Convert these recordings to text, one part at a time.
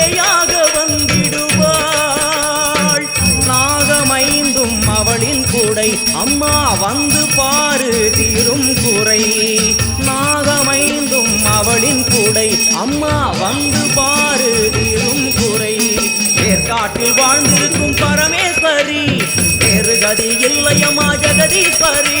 அவள் வந்திடுவாள். நாகமைந்தும் அவளின் கூடை அம்மா வந்து பாரு தீரும் குறை நாகமைந்தும் அவளின் கூடை அம்மா வந்து பாரு தீரும் குறை ஏற்காட்டில் வாழ்ந்திருக்கும் பரமேஸ்வரி வேறு கதி இல்லையம்மா ஜெகதீஸ்வரி.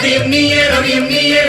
மதியம் நீயே ரவியும் நீயே